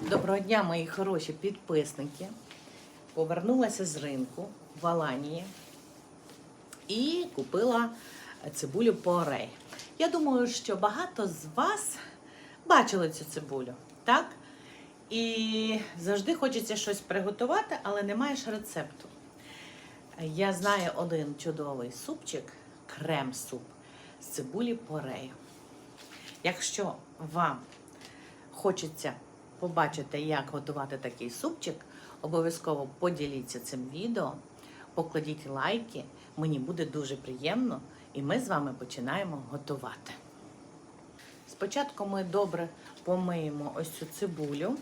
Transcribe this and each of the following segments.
Доброго дня, мої хороші підписники. Повернулася з ринку в Аланії і купила цибулю порей. Я думаю, що багато з вас бачили цю цибулю, так? І завжди хочеться щось приготувати, але немає ж рецепту. Я знаю один чудовий супчик, крем-суп з цибулі порей. Якщо вам хочеться побачити, як готувати такий супчик, обов'язково поділіться цим відео, покладіть лайки. Мені буде дуже приємно, і ми з вами починаємо готувати. Спочатку ми добре помиємо ось цю цибулю.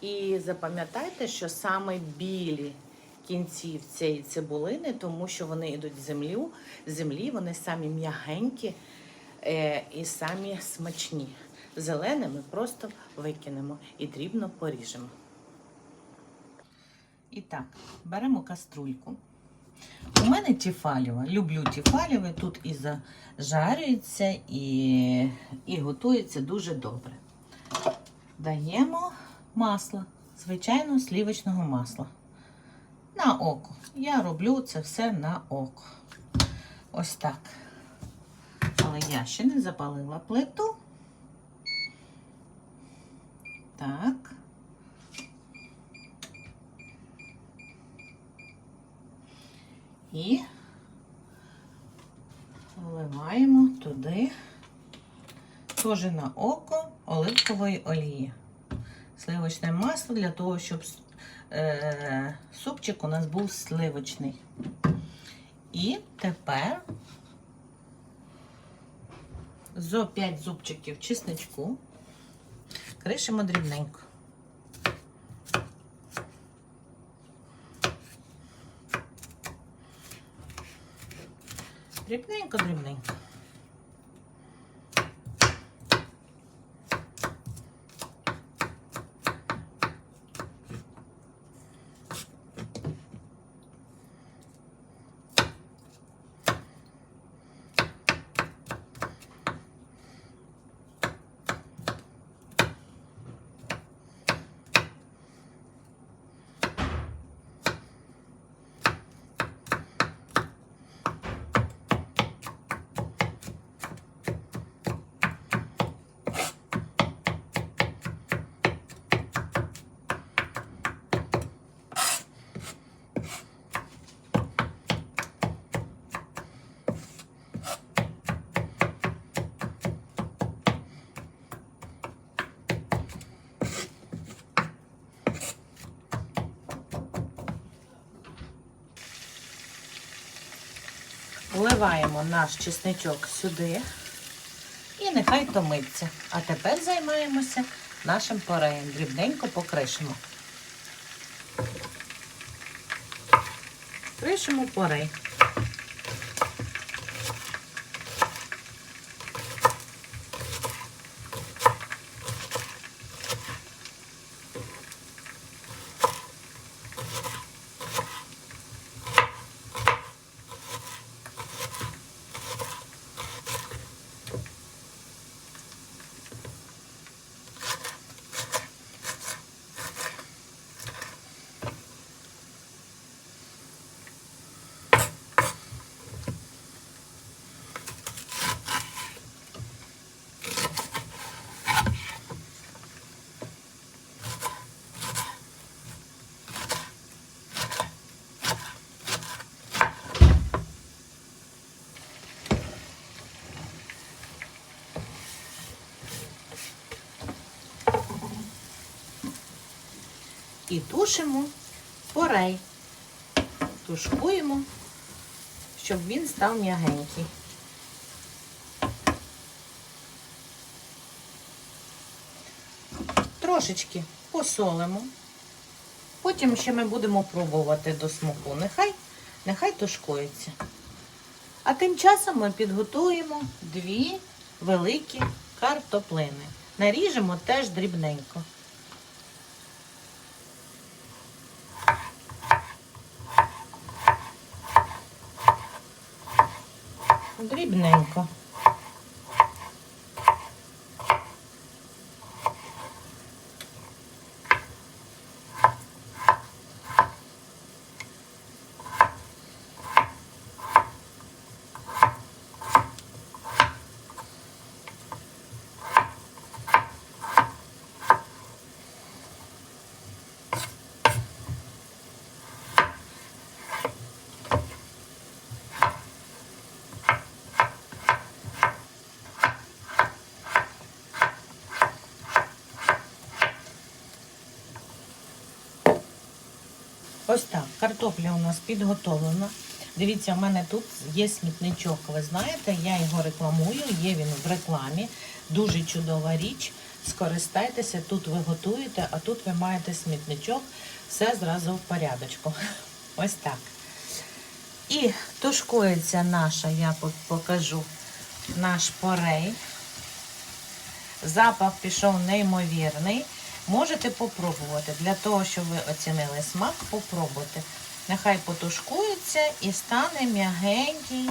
І запам'ятайте, що саме білі кінці в цієї цибулини, тому що вони йдуть з землю, землі, вони самі м'ягенькі е, і самі смачні. Зелене ми просто викинемо і дрібно поріжемо. І так, беремо каструльку. У мене тіфалєва. Люблю тіфалєве. Тут і зажарюється, і, і готується дуже добре. Даємо масло, звичайно, слівочного масла. На око. Я роблю це все на око. Ось так. Але я ще не запалила плиту. Так. І вливаємо туди теж на око оливкової олії. Сливочне масло для того, щоб е, супчик у нас був сливочний. І тепер зо 5 зубчиків чесничку кришимо дрібненько. Дрібненько, дрібненько. Вливаємо наш чесничок сюди і нехай томиться. А тепер займаємося нашим пореєм. Дрібненько покришимо. Кришимо порей. І тушимо порей. Тушкуємо, щоб він став м'ягенький. Трошечки посолимо. Потім ще ми будемо пробувати до смаку. Нехай, нехай тушкується. А тим часом ми підготуємо дві великі картоплини. Наріжемо теж дрібненько. Дрібненько. Ось так, картопля у нас підготовлена. Дивіться, у мене тут є смітничок. Ви знаєте, я його рекламую, є він в рекламі. Дуже чудова річ. Скористайтеся, тут ви готуєте, а тут ви маєте смітничок. Все зразу в порядочку. Ось так. І тушкується наша, я покажу, наш порей. Запах пішов неймовірний. Можете попробувати. Для того, щоб ви оцінили смак, попробуйте. Нехай потушкується і стане м'ягенький,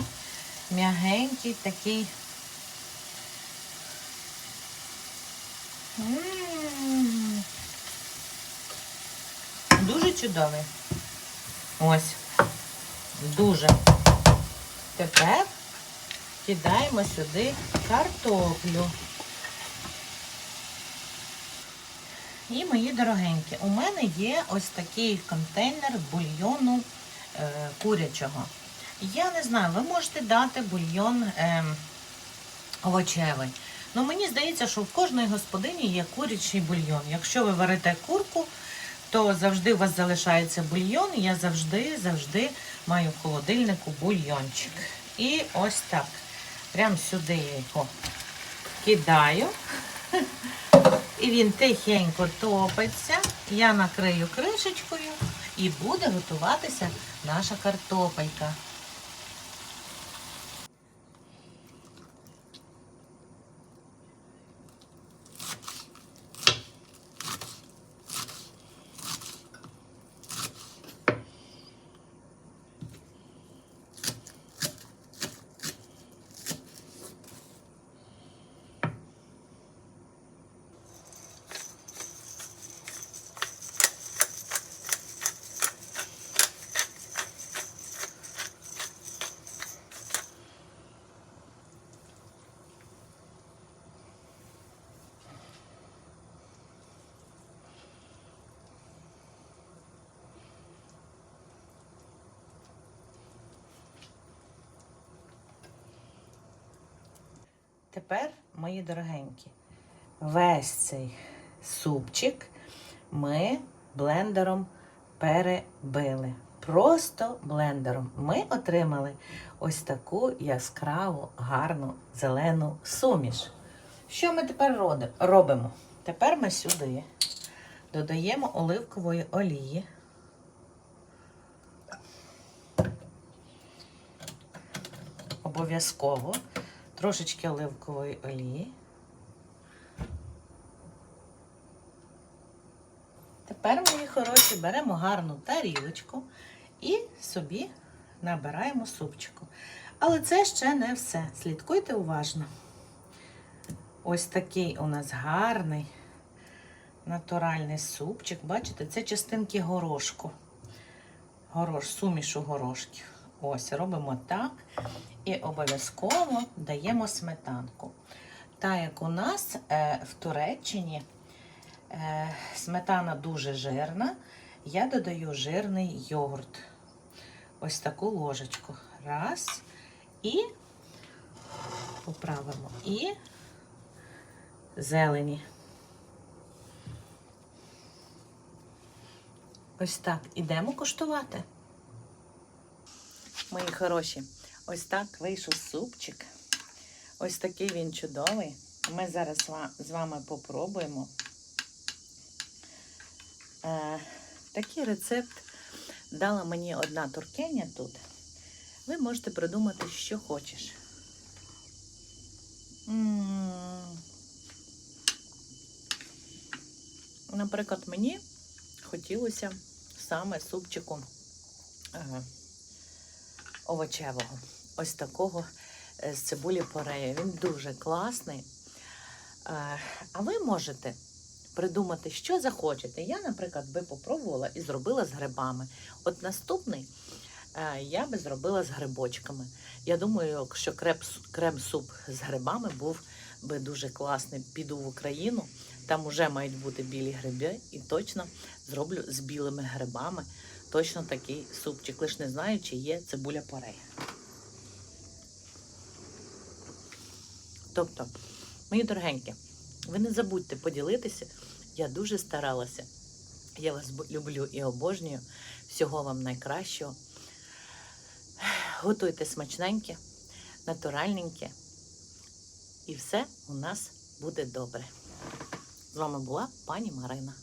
м'ягенький такий. М. Дуже чудовий. Ось. Дуже. Тепер кидаємо сюди картоплю. І мої дорогенькі, у мене є ось такий контейнер бульйону е, курячого. Я не знаю, ви можете дати бульйон е, овочевий. Ну мені здається, що в кожної господині є курячий бульйон. Якщо ви варите курку, то завжди у вас залишається бульйон. Я завжди, завжди маю в холодильнику бульйончик. І ось так. Прямо сюди я його кидаю. І він тихенько топиться. Я накрию кришечкою і буде готуватися наша картопелька. Тепер, мої дорогенькі, весь цей супчик ми блендером перебили. Просто блендером. Ми отримали ось таку яскраву, гарну зелену суміш. Що ми тепер робимо? Тепер ми сюди додаємо оливкової олії. Обов'язково трошечки оливкової олії. Тепер, мої хороші, беремо гарну тарілочку і собі набираємо супчику. Але це ще не все. Слідкуйте уважно. Ось такий у нас гарний натуральний супчик. Бачите, це частинки горошку. Горош, сумішу горошків. Ось, робимо так. І обов'язково даємо сметанку. Та як у нас е, в Туреччині е, сметана дуже жирна, я додаю жирний йогурт. Ось таку ложечку. Раз. І поправимо. І зелені. Ось так. Ідемо куштувати. Мої хороші, ось так вийшов супчик. Ось такий він чудовий. Ми зараз з вами попробуємо. Е, такий рецепт дала мені одна туркеня тут. Ви можете придумати, що хочеш. Наприклад, мені хотілося саме супчику овочевого. Ось такого е, з цибулі порея. Він дуже класний. Е, А ви можете придумати, що захочете. Я, наприклад, би попробувала і зробила з грибами. От наступний е, я би зробила з грибочками. Я думаю, що крем-суп з грибами був би дуже класний. Піду в Україну, там вже мають бути білі гриби, і точно зроблю з білими грибами точно такий супчик. Лиш не знаю, чи є цибуля порей. Тобто, мої дорогенькі, ви не забудьте поділитися. Я дуже старалася. Я вас люблю і обожнюю. Всього вам найкращого. Готуйте смачненьке, натуральненьке. І все у нас буде добре. З вами була пані Марина.